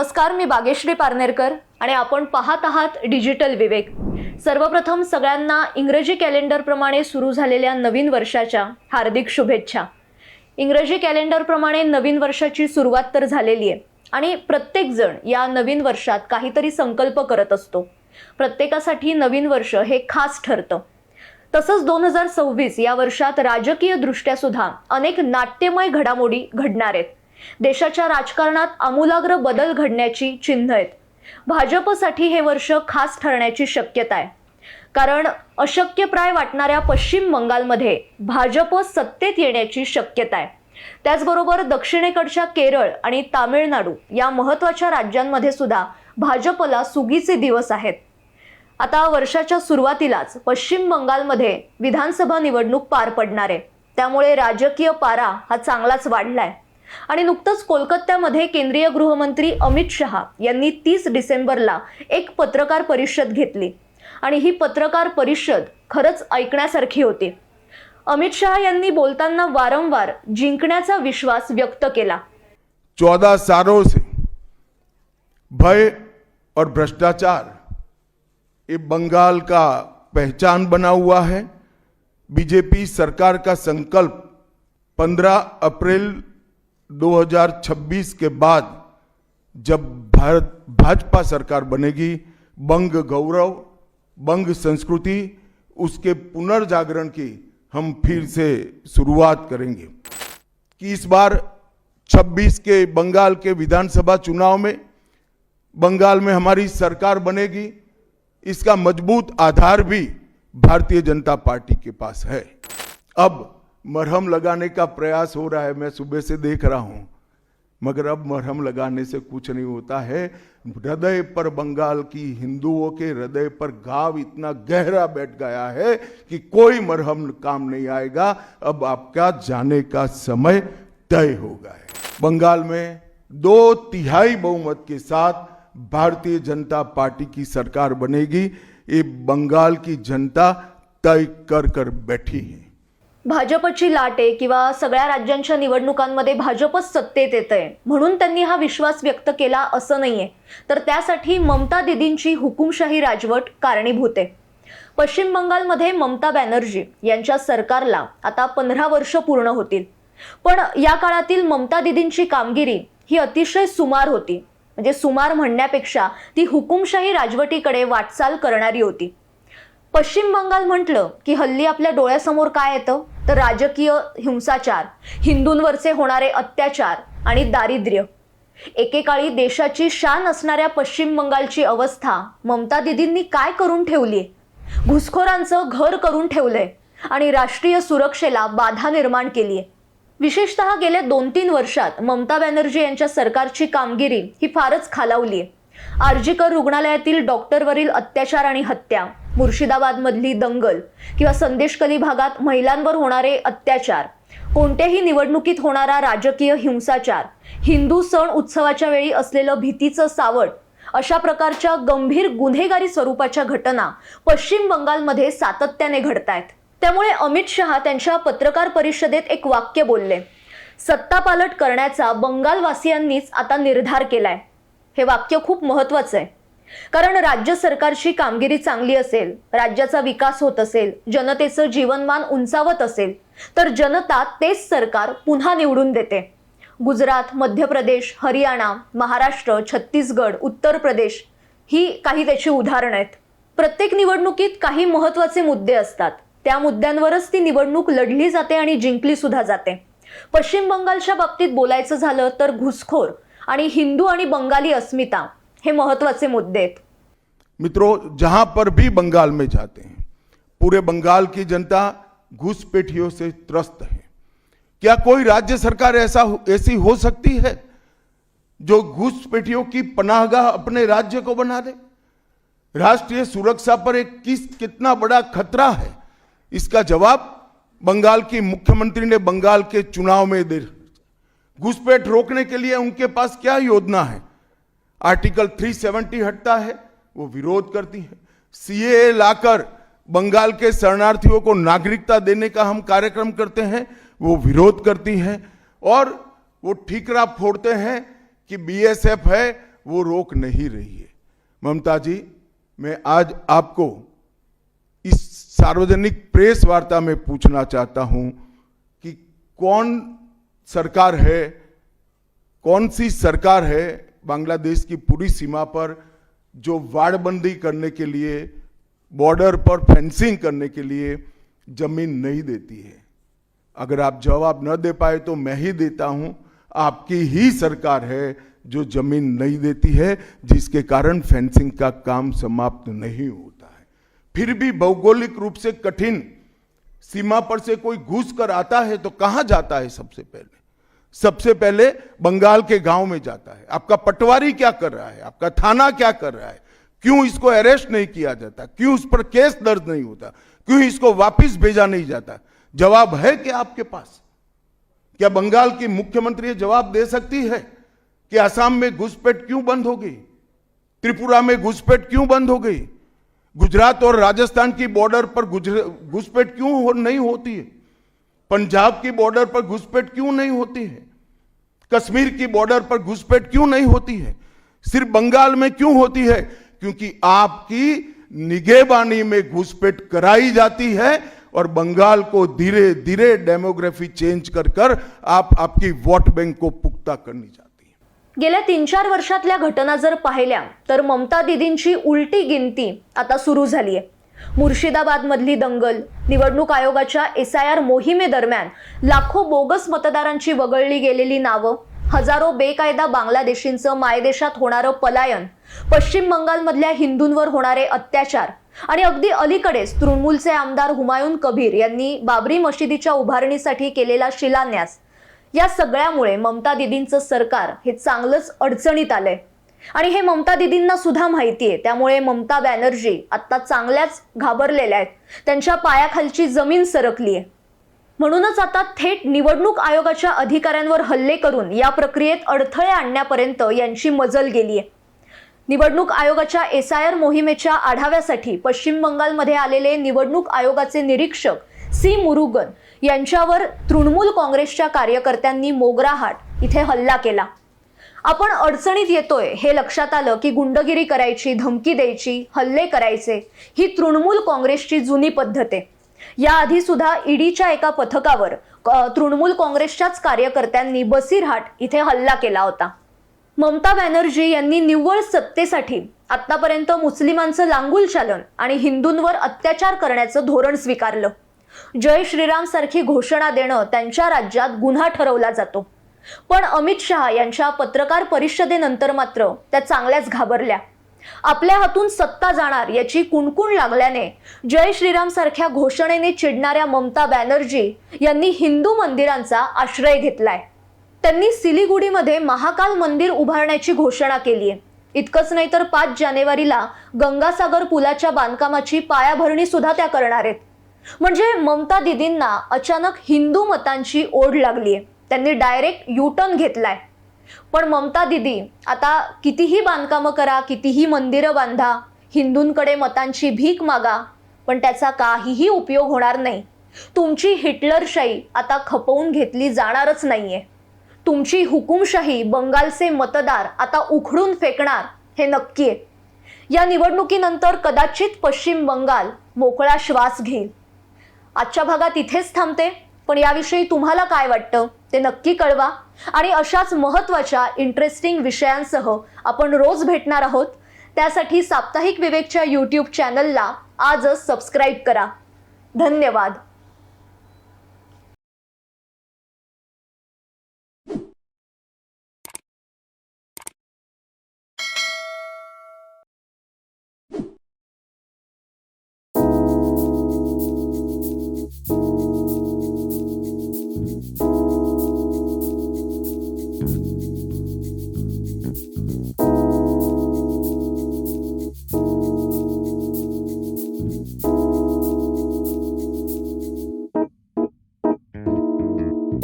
नमस्कार मी बागेश्री पारनेरकर आणि आपण पाहत आहात डिजिटल विवेक. सर्वप्रथम सगळ्यांना इंग्रजी कॅलेंडरप्रमाणे सुरू झालेल्या नवीन वर्षाच्या हार्दिक शुभेच्छा. इंग्रजी कॅलेंडरप्रमाणे नवीन वर्षाची सुरुवात तर झालेली आहे आणि प्रत्येकजण या नवीन वर्षात काहीतरी संकल्प करत असतो. प्रत्येकासाठी नवीन वर्ष हे खास ठरतं. तसंच दोन हजार सव्वीस या वर्षात राजकीयदृष्ट्या सुद्धा अनेक नाट्यमय घडामोडी घडणार आहेत. देशाच्या राजकारणात आमूलाग्र बदल घडण्याची चिन्ह आहेत. भाजपसाठी हे वर्ष खास ठरण्याची शक्यता आहे. कारण अशक्यप्राय वाटणाऱ्या पश्चिम बंगालमध्ये भाजप सत्तेत येण्याची शक्यता आहे. त्याचबरोबर दक्षिणेकडच्या केरळ आणि तामिळनाडू या महत्त्वाच्या राज्यांमध्ये सुद्धा भाजपला सुगीचे दिवस आहेत. आता वर्षाच्या सुरुवातीलाच पश्चिम बंगालमध्ये विधानसभा निवडणूक पार पडणार आहे. त्यामुळे राजकीय पारा हा चांगलाच वाढलाय. आणि नुकतंच कोलकात्यामध्ये केंद्रीय गृहमंत्री अमित शहा यांनी तीस डिसेंबरला एक पत्रकार परिषद घेतली. आणि ही पत्रकार परिषद खरंच ऐकण्यासारखी होती. अमित शहा यांनी बोलताना वारंवार जिंकण्याचा विश्वास व्यक्त केला. चौदह सालों से भय और भ्रष्टाचार ये बंगाल का पहचान बना हुआ है। बीजेपी सरकार का संकल्प 15 अप्रैल 2026 के बाद जब भारत, भाजपा सरकार बनेगी, बंग गौरव, बंग संस्कृति, उसके पुनर्जागरण की हम फिर से शुरुआत करेंगे। कि इस बार 26 के बंगाल के विधानसभा चुनाव में, बंगाल में हमारी सरकार बनेगी, इसका मज़बूत आधार भी भारतीय जनता पार्टी के पास है। अब मरहम लगाने का प्रयास हो रहा है, मैं सुबह से देख रहा हूँ। मगर अब मरहम लगाने से कुछ नहीं होता है। हृदय पर बंगाल की हिंदुओं के हृदय पर घाव इतना गहरा बैठ गया है कि कोई मरहम काम नहीं आएगा। अब आपका जाने का समय तय हो गया है। बंगाल में दो तिहाई बहुमत के साथ भारतीय जनता पार्टी की सरकार बनेगी। ये बंगाल की जनता तय कर कर बैठी है। भाजपची लाट आहे किंवा सगळ्या राज्यांच्या निवडणुकांमध्ये भाजपच सत्तेत येत आहे म्हणून त्यांनी हा विश्वास व्यक्त केला असं नाहीये. तर त्यासाठी ममता दिदींची हुकुमशाही राजवट कारणीभूत आहे. पश्चिम बंगालमध्ये ममता बॅनर्जी यांच्या सरकारला आता पंधरा वर्ष पूर्ण होतील. पण या काळातील ममता दिदींची कामगिरी ही अतिशय सुमार होती. म्हणजे सुमार म्हणण्यापेक्षा ती हुकुमशाही राजवटीकडे वाटचाल करणारी होती. पश्चिम बंगाल म्हटलं की हल्ली आपल्या डोळ्यासमोर काय येतं? तर राजकीय हिंसाचार हिंदूंवरचे होणारे अत्याचार आणि दारिद्र्य. एकेकाळी देशाची शान असणाऱ्या पश्चिम बंगालची अवस्था ममता दिदींनी काय करून ठेवलीय? घुसखोरांचं घर करून ठेवलंय आणि राष्ट्रीय सुरक्षेला बाधा निर्माण केली आहे विशेषतः गेल्या दोन तीन वर्षात ममता बॅनर्जी यांच्या सरकारची कामगिरी ही फारच खालावली आहे आर्जीकर रुग्णालयातील डॉक्टरवरील अत्याचार आणि हत्या मुर्शिदाबादमधली दंगल किंवा संदेशकली भागात महिलांवर होणारे अत्याचार. कोणत्याही निवडणुकीत होणारा राजकीय हिंसाचार हिंदू सण उत्सवाच्या वेळी असलेलं भीतीचं सावट अशा प्रकारच्या गंभीर गुन्हेगारी स्वरूपाच्या घटना पश्चिम बंगालमध्ये सातत्याने घडत आहेत त्यामुळे अमित शहा त्यांच्या पत्रकार परिषदेत एक वाक्य बोलले सत्तापालट करण्याचा बंगालवासियांनीच आता निर्धार केलाय. हे वाक्य खूप महत्वाचं आहे. कारण राज्य सरकारची कामगिरी चांगली असेल राज्याचा विकास होत असेल जनतेचं जीवनमान उंचावत असेल तर जनता तेच सरकार पुन्हा निवडून देते. गुजरात मध्य प्रदेश हरियाणा महाराष्ट्र छत्तीसगड उत्तर प्रदेश ही काही त्याची उदाहरणं आहेत. प्रत्येक निवडणुकीत काही महत्त्वाचे मुद्दे असतात. त्या मुद्द्यांवरच ती निवडणूक लढली जाते आणि जिंकली सुद्धा जाते. पश्चिम बंगालच्या बाबतीत बोलायचं झालं तर घुसखोर आणि हिंदू आणि बंगाली अस्मिता हे महत्वाचे मुद्दे. मित्रों, जहाँ पर भी बंगाल में जाते हैं, पूरे बंगाल की जनता घुसपैठियों से त्रस्त है। क्या कोई राज्य सरकार ऐसा ऐसी हो सकती है जो घुसपैठियों की पनाहगाह अपने राज्य को बना दे? राष्ट्रीय सुरक्षा पर एक किस, कितना बड़ा खतरा है? इसका जवाब बंगाल की मुख्यमंत्री ने बंगाल के चुनाव में दे घुसपैठ रोकने के लिए उनके पास क्या योजना है? आर्टिकल 370 हटता है, वो विरोध करती है। सीए लाकर बंगाल के शरणार्थियों को नागरिकता देने का हम कार्यक्रम करते हैं, वो विरोध करती है और वो ठीकरा फोड़ते हैं कि बीएसएफ है, वो रोक नहीं रही है। ममता जी, मैं आज आपको इस सार्वजनिक प्रेस वार्ता में पूछना चाहता हूँ कि कौन सरकार है, कौन सी सरकार है बांग्लादेश की पूरी सीमा पर जो वाड़बंदी करने के लिए, बॉर्डर पर फेंसिंग करने के लिए ज़मीन नहीं देती है। अगर आप जवाब न दे पाए तो मैं ही देता हूँ। आपकी ही सरकार है जो ज़मीन नहीं देती है, जिसके कारण फेंसिंग का काम समाप्त नहीं होता है। फिर भी भौगोलिक रूप से कठिन, सीमा पर से कोई घुस कर आता है तो कहाँ जाता है सबसे पहले? सबसे पहले बंगाल के गाँव में जाता है। आपका पटवारी क्या कर रहा है? आपका थाना क्या कर रहा है? क्यों इसको अरेस्ट नहीं किया जाता? क्यों उस पर केस दर्ज नहीं होता? क्यों इसको वापस भेजा नहीं जाता? जवाब है क्या आपके पास? क्या बंगाल की मुख्यमंत्री जवाब दे सकती है कि आसाम में घुसपैठ क्यों बंद हो गई? त्रिपुरा में घुसपैठ क्यों बंद हो गई? गुजरात और राजस्थान की बॉर्डर पर घुसपैठ क्यों हो, नहीं होती है? पंजाब की बॉर्डर पर घुसपैठ क्यों नहीं होती है? कश्मीर की बॉर्डर पर घुसपैठ क्यों नहीं होती है? सिर्फ बंगाल में क्यों होती है? क्योंकि आपकी निगेबानी में घुसपैठ कराई जाती है और बंगाल को धीरे धीरे डेमोग्राफी चेंज कर कर आप आपकी वोट बैंक को पुख्ता करनी जाती है। गेल्या तीन चार वर्षातल्या घटना जर पाहिल्या तर ममता दिदींची उलटी गिनती आता सुरू झाली आहे. मुर्शिदाबादमधली दंगल. निवडणूक आयोगाच्या एस आय आर मोहिमेदरम्यान लाखो बोगस मतदारांची वगळली गेलेली नावं हजारो बेकायदा बांगलादेशींचं मायदेशात होणारं पलायन पश्चिम बंगालमधल्या हिंदूंवर होणारे अत्याचार आणि अगदी अलीकडेच तृणमूलचे आमदार हुमायून कबीर यांनी बाबरी मशिदीच्या उभारणीसाठी केलेला शिलान्यास. या सगळ्यामुळे ममता दिदींचं सरकार हे चांगलंच अडचणीत आलंय. आणि हे ममता दिदींना सुद्धा माहितीये त्यामुळे ममता बॅनर्जी आता चांगल्याच घाबरलेल्या आहेत. त्यांच्या पायाखालची जमीन सरकली आहे म्हणूनच आता थेट निवडणूक आयोगाच्या अधिकाऱ्यांवर हल्ले करून या प्रक्रियेत अडथळे आणण्यापर्यंत यांची मजल गेली आहे निवडणूक आयोगाच्या एस आय आर मोहिमेच्या आढाव्यासाठी पश्चिम बंगालमध्ये आलेले निवडणूक आयोगाचे निरीक्षक सी मुरुगन यांच्यावर तृणमूल काँग्रेसच्या कार्यकर्त्यांनी मोगराहाट इथे हल्ला केला. आपण अडचणीत येतोय हे लक्षात आलं की गुंडगिरी करायची धमकी द्यायची हल्ले करायचे ही तृणमूल काँग्रेसची जुनी पद्धत आहे. याआधी सुद्धा ईडीच्या एका पथकावर तृणमूल काँग्रेसच्याच कार्यकर्त्यांनी बसीरहाट इथे हल्ला केला होता. ममता बॅनर्जी यांनी निव्वळ सत्तेसाठी आतापर्यंत मुस्लिमांचं लांगुल चालन आणि हिंदूंवर अत्याचार करण्याचं धोरण स्वीकारलं. जय श्रीराम सारखी घोषणा देणं त्यांच्या राज्यात गुन्हा ठरवला जातो. पण अमित शहा यांच्या पत्रकार परिषदेनंतर मात्र त्या चांगल्याच घाबरल्या. आपल्या हातून सत्ता जाणार याची कुणकुण लागल्याने जय श्रीराम सारख्या घोषणेने चिडणाऱ्या ममता बॅनर्जी यांनी हिंदू मंदिरांचा आश्रय घेतलाय. त्यांनी सिलिगुडीमध्ये महाकाल मंदिर उभारण्याची घोषणा केली आहे. इतकंच नाही तर पाच जानेवारीला गंगासागर पुलाच्या बांधकामाची पायाभरणी सुद्धा त्या करणार आहेत. म्हणजे ममता दिदींना अचानक हिंदू मतांची ओढ लागलीय. त्यांनी डायरेक्ट युटर्न घेतलाय. पण ममता दिदी आता कितीही बांधकामं करा कितीही मंदिरं बांधा हिंदूंकडे मतांची भीक मागा पण त्याचा काहीही उपयोग होणार नाही. तुमची हिटलरशाही आता खपवून घेतली जाणारच नाहीये. तुमची हुकुमशाही बंगालचे मतदार आता उखडून फेकणार हे नक्की आहे या निवडणुकीनंतर कदाचित पश्चिम बंगाल मोकळा श्वास घेईल. आजच्या भागात इथेच थांबते पण याविषयी तुम्हाला काय वाटतं? ते नक्की कळवा. आणि अशाच महत्त्वाच्या इंटरेस्टिंग विषयांसह आपण रोज भेटणार आहोत. त्यासाठी साप्ताहिक विवेकच्या यूट्यूब चॅनलला आजच सबस्क्राईब करा. धन्यवाद.